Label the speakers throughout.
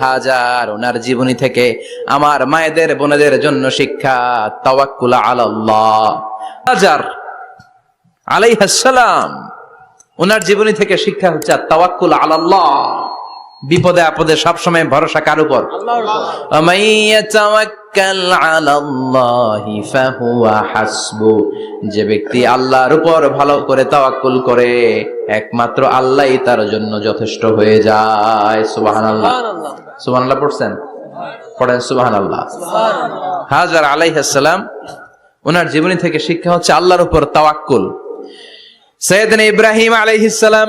Speaker 1: হাজার, ওনার জীবনী থেকে আমার মায়েদের, বোনেদের জন্য শিক্ষা, তাওয়াক্কুল আলাল্লাহ। হাজার আলাইহাসসালাম ওনার জীবনী থেকে শিক্ষা হচ্ছে তাওয়াক্কুল আলাল্লাহ। বিপদে আপদে সবসময় ভরসা কার উপর? যে ব্যক্তি আল্লাহর উপর ভালো করে তাওয়াক্কুল করে একমাত্র আল্লাহ তার জন্য যথেষ্ট হয়ে যায়। সুবাহান আল্লাহ সুবাহ আল্লাহ পড়ছেন? পড়েন সুবাহান আল্লাহ হাজার আলাইহাসালাম ওনার জীবনী থেকে শিক্ষা হচ্ছে আল্লাহর উপর তাওয়াক্কুল। সৈয়দিন ইব্রাহিম আলাইহিসালাম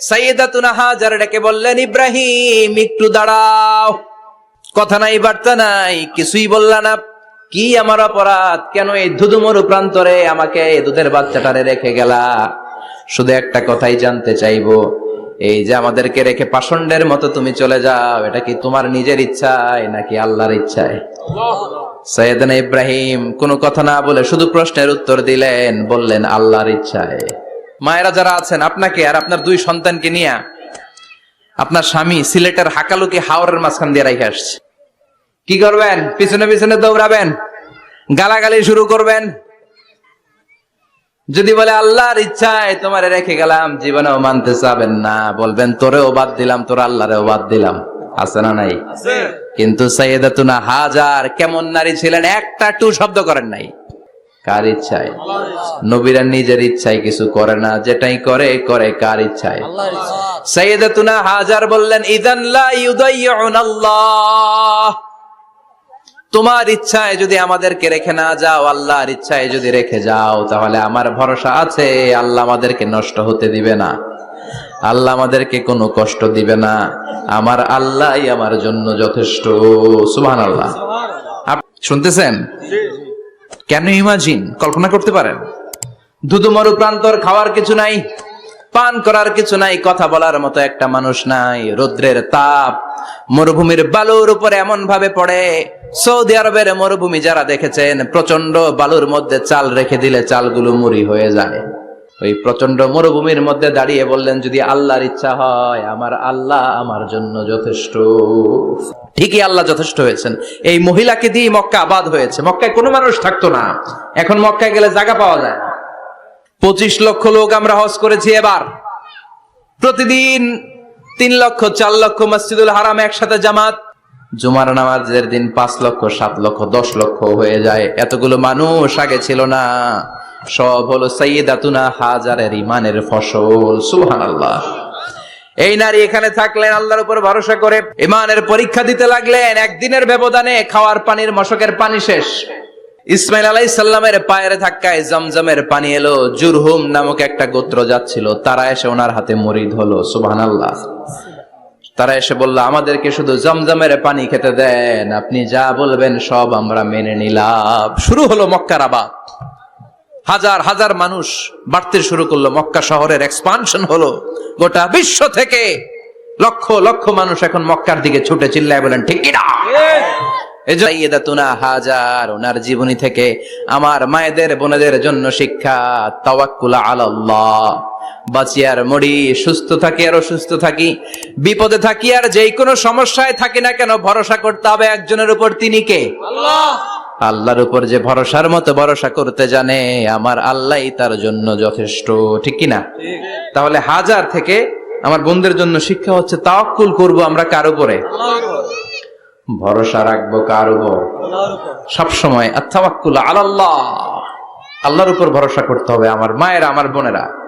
Speaker 1: সাইয়েদাতুনা হাজার ডেকে বললেন, ইব্রাহিম, একটু দাঁড়াও। কথা নাই, বার্তা নাই, কিছুই বললা না। কি আমার অপরাধ? কেন এই ধুধুমরু প্রান্তরে আমাকে দুধের বাচ্চাটারে রেখে গেলা? শুধু একটা কথাই জানতে চাইব। এই যে আমাদেরকে রেখে পাষণ্ডের মতো তুমি চলে যাও, এটা কি তোমার নিজের ইচ্ছায় নাকি আল্লাহর ইচ্ছায়? সৈয়দনা ইব্রাহিম কোনো কথা না বলে শুধু প্রশ্নের উত্তর দিলেন, বললেন, আল্লাহর ইচ্ছায়। মায়েরা যারা আছেন আপনাকে আর আপনার দুই সন্তানকে নিয়ে আপনার স্বামী সিলেটের হাকালুকি হাওরের মাঝখান দিয়ে রেখে আসছে। কি করবেন? পিছনে পিছনে দৌড়াবেন? গালাগালি শুরু করবেন? যদি বলে আল্লাহর ইচ্ছায় তোমার রেখে গেলাম জীবনেও মানতে চাবেন না। বলবেন তোরেও বাদ দিলাম তোর আল্লাহরেও বাদ দিলাম। আছে না নাই? কিন্তু সৈয়দাতুনা হাজার কেমন নারী ছিলেন একটা টু শব্দ করেন নাই। কার ইচ্ছায়? নবীরা নিজের ইচ্ছায় কিছু করে না যেটাই করে করে কার ইচ্ছায়? হাজার বললেন ইদান লা ইউদাইয়ুনাল্লাহ। তোমার ইচ্ছায় যদি আমাদেরকে রেখে না যাও আল্লাহর ইচ্ছায় যদি রেখে যাও তাহলে আমার ভরসা আছে আল্লাহ আমাদেরকে নষ্ট হতে দিবে না। আল্লাহ আমাদেরকে কোনো কষ্ট দিবে না। আমার আল্লাহই আমার জন্য যথেষ্ট। সুবহান আল্লাহ শুনতেছেন? কেন ইমাজিন কল্পনা করতে পারেন। দুদু মরু প্রান্তর খাওয়ার কিছু নাই, পান করার কিছু নাই, কথা বলার মতো একটা মানুষ নাই, রৌদ্রের তাপ মরুভূমির বালুর উপরে এমন ভাবে পড়ে। সৌদি আরবের মরুভূমি যারা দেখেছেন প্রচণ্ড বালুর মধ্যে চাল রেখে দিলে চালগুলো মুড়ি হয়ে যায়। ওই প্রচণ্ড মরুভূমির মধ্যে দাঁড়িয়ে বললেন, যদি আল্লাহর ইচ্ছা হয়, আমার আল্লাহ আমার জন্য যথেষ্ট। ঠিকই আল্লাহ যথেষ্ট হয়েছেন। এই মহিলাকে দিয়ে মক্কা আবাদ হয়েছে। মক্কায় কোনো মানুষ থাকতো না। এখন মক্কায় গেলে জায়গা পাওয়া যায় পঁচিশ লক্ষ লোক আমরা হজ করেছি এবার। প্রতিদিন তিন লক্ষ, চার লক্ষ মসজিদুল হারাম একসাথে জামাত। জুমার নামাজের দিন পাঁচ লক্ষ, সাত লক্ষ, দশ লক্ষ হয়ে যায়। এতগুলো মানুষ আগে ছিল না। সব হলো সৈয়দাতুনা হাজারের ইমানের ফসল সুহান আল্লাহ এই নারী এখানে থাকলেন আল্লাহর উপর ভরসা করে ইমানের পরীক্ষা দিতে লাগলেন, একদিনের ব্যবধানে খাওয়ার পানির মশকের পানি শেষ। ইসমাইল আলাই সাল্লামের পায়ের ধাক্কায় জমজমের পানি এলো, জুরহুম নামক একটা গোত্র যাচ্ছিল, তারা এসে ওনার হাতে মরিদ হলো আল্লাহ তারা এসে বলল, আমাদেরকে শুধু জমজমের পানি খেতে দেন, আপনি যা বলবেন সব আমরা মেনে নিলাম। শুরু হলো মক্কার আবাদ। হাজার হাজার মানুষ বাড়তে শুরু করল। মক্কা শহরের এক্সপানশন হলো গোটা বিশ্ব থেকে। লক্ষ লক্ষ মানুষ এখন মক্কার দিকে ছুটে চিল্লায় বলেন ঠিক কিনা হাজার ওনার জীবনী থেকে আমার মায়েদের বোনেদের জন্য শিক্ষা তাওয়াক্কুলা বাঁচি আর মরি সুস্থ থাকি আর অসুস্থ থাকি বিপদে থাকি আর যেই কোনো সমস্যায় থাকি না কেন ভরসা করতে হবে একজনের উপর। তিনি কে? আল্লাহর উপর যে ভরসার মতো ভরসা করতে জানে, আমার আল্লাহ তার জন্য যথেষ্ট, ঠিক কি না তাহলে হাজার থেকে আমার বন্ধুদের জন্য শিক্ষা হচ্ছে, তাওয়াক্কুল করব আমরা কার উপরে? ভরসা রাখব কার উপর? সবসময় আত্মাওয়াক্কুল আলাল্লাহ। আল্লাহর উপর ভরসা করতে হবে আমার মায়েরা, আমার বোনেরা।